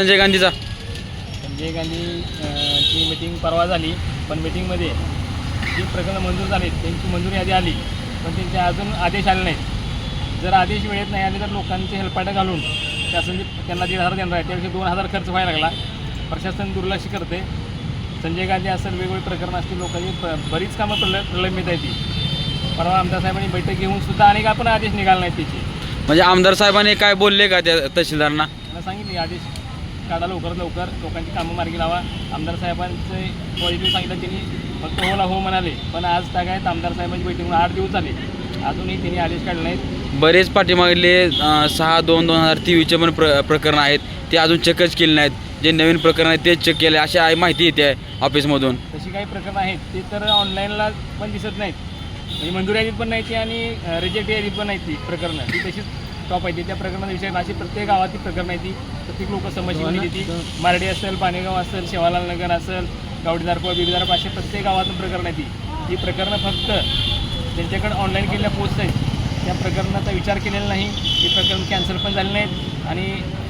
संजय गांधीचा. संजय गांधी अ, ची मिटिंग परवा झाली पण मिटिंगमध्ये जी प्रकरणं मंजूर झालीत त्यांची मंजुरी आधी आली पण त्यांचे अजून आदेश आले नाहीत. जर आदेश वेळेत नाही आले तर लोकांचे हेलपाटं घालून शासन त्यांना दीड हजार देणार आहे. त्यापेक्षा दोन हजार खर्च व्हायला लागला. प्रशासन दुर्लक्ष करते. संजय गांधी असेल वेगवेगळे प्रकरण असतील लोकांची बरीच कामं प्रल प्रलंबित आहेत ती. परवा आमदार साहेबांनी बैठक घेऊन सुद्धा अनेक आपण आदेश निघाले नाहीत त्याचे. म्हणजे आमदार साहेबांनी काय बोलले का त्या तहसीलदारांना? सांगितले आदेश. काढा लवकरात लवकर. लोकांची कामं मार्गी लावा. आमदार साहेबांचे पॉझिटिव्ह सांगितलं त्यांनी फक्त होला हो म्हणाले. पण आज काय आमदार साहेबांची बैठक आठ दिवस झाले. अजूनही त्यांनी आदेश काढले नाहीत. बरेच पाठीमागले सहा दोन दोन हजार तेवीसचे पण प्र प्रकरण आहेत. ते अजून चेकच केले नाहीत. जे नवीन प्रकरण आहेत तेच चेक केले. अशी आहे माहिती येते ऑफिसमधून तशी काही प्रकरणं आहेत ते तर ऑनलाईनला पण दिसत नाहीत. म्हणजे मंजुरी यादीत पण नाही ती आणि रिजेक्ट यादीत पण नाही ती प्रकरणं. ती तशीच टॉप आहे. त्या त्या प्रकरणाविषयी अशी प्रत्येक गावातील प्रकरणं आहे ती. प्रत्येक लोक समजली घेऊन मारडी असेल पाणेगाव असेल शेवालाल नगर असेल गावडीदारप बिबीदारप असे प्रत्येक गावातून प्रकरण आहे ती. ही प्रकरणं फक्त त्यांच्याकडे ऑनलाईन केलेल्या पोस्ट आहेत. त्या प्रकरणाचा विचार केलेला नाही. ती प्रकरण कॅन्सल पण झाले नाहीत. आणि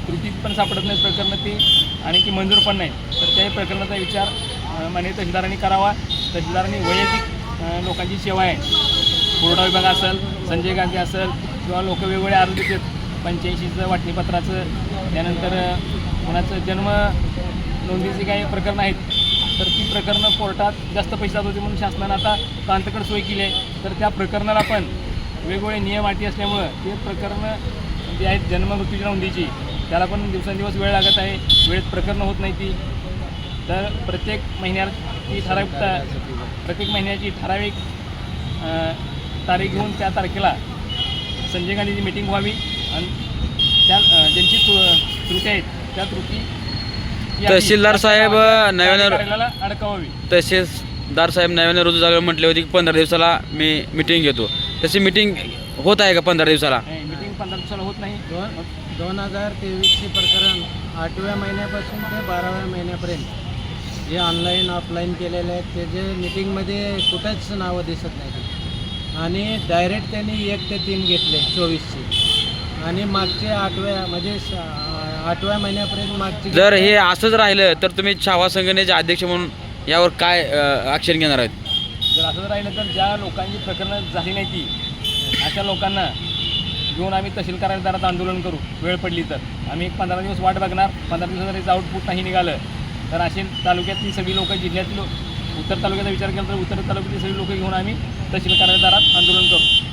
त्रुटीत पण सापडत नाहीत प्रकरणं ती. आणि ती मंजूर पण नाही तर त्याही प्रकरणाचा विचार अं, माननीय तहसीलदारांनी करावा. तहसीलदारांनी वैयक्तिक लोकांची सेवा आहे. पुरवठा विभाग असेल संजय गांधी असेल किंवा लोक वेगवेगळे अर्ज देतात. पंच्याऐंशीचं वाटणीपत्राचं त्यानंतर कोणाचं जन्म नोंदीची काही प्रकरणं आहेत तर ती प्रकरणं कोर्टात जास्त पैसे जात होते म्हणून शासनानं आता प्रांतकड सोय केली आहे. तर त्या प्रकरणाला पण वेगवेगळे नियम अटी असल्यामुळं ते प्रकरणं जे आहेत जन्म मृत्यूच्या नोंदीची त्याला पण दिवसेंदिवस वेळ लागत आहे. वेळेत प्रकरणं होत नाही ती. तर प्रत्येक महिन्याला ती ठराविक प्रत्येक महिन्याची ठराविक तारीख घेऊन त्या तारखेला संजय गांधीची मिटिंग व्हावी. आणि त्या ज्यांची त्रू- त्रुटी आहेत त्या त्रुटी तहसीलदार साहेब, नव्यानं- अडकावावी. तहसीलदार साहेब नव्याने रोज जागा म्हटले होते की पंधरा दिवसाला मी मिटिंग घेतो. तशी मिटिंग होत आहे का पंधरा दिवसाला? मिटिंग पंधरा दिवसाला होत नाही. दोन दोन हजार तेवीसचे प्रकरण आठव्या महिन्यापासून ते बाराव्या महिन्यापर्यंत. जे ऑनलाईन ऑफलाईन केलेले आहेत त्याचे मिटिंगमध्ये कुठंच नावं दिसत नाही आणि डायरेक्ट त्यांनी एक ते तीन घेतले चोवीसचे. आणि मागचे आठव्या म्हणजे आठव्या महिन्यापर्यंत मागचे जर हे असंच राहिलं तर तुम्ही छावा संघटनेचे अध्यक्ष म्हणून यावर काय ॲक्शन घेणार आहेत? जर असं राहिलं तर ज्या लोकांची प्रकरणं झाली नाही ती अशा लोकांना घेऊन आम्ही तहसील कार्यालयात आंदोलन करू. वेळ पडली तर. आम्ही एक पंधरा दिवस वाट बघणार. पंधरा दिवसात त्याचं आउटपुट नाही निघालं. तर अशी तालुक्यातली सगळी लोकं जिल्ह्यातली उत्तर तालुक्याचा विचार केला तर उत्तर तालुक्यातील सगळी लोकं घेऊन आम्ही तहसील कार्यालयात आंदोलन करू.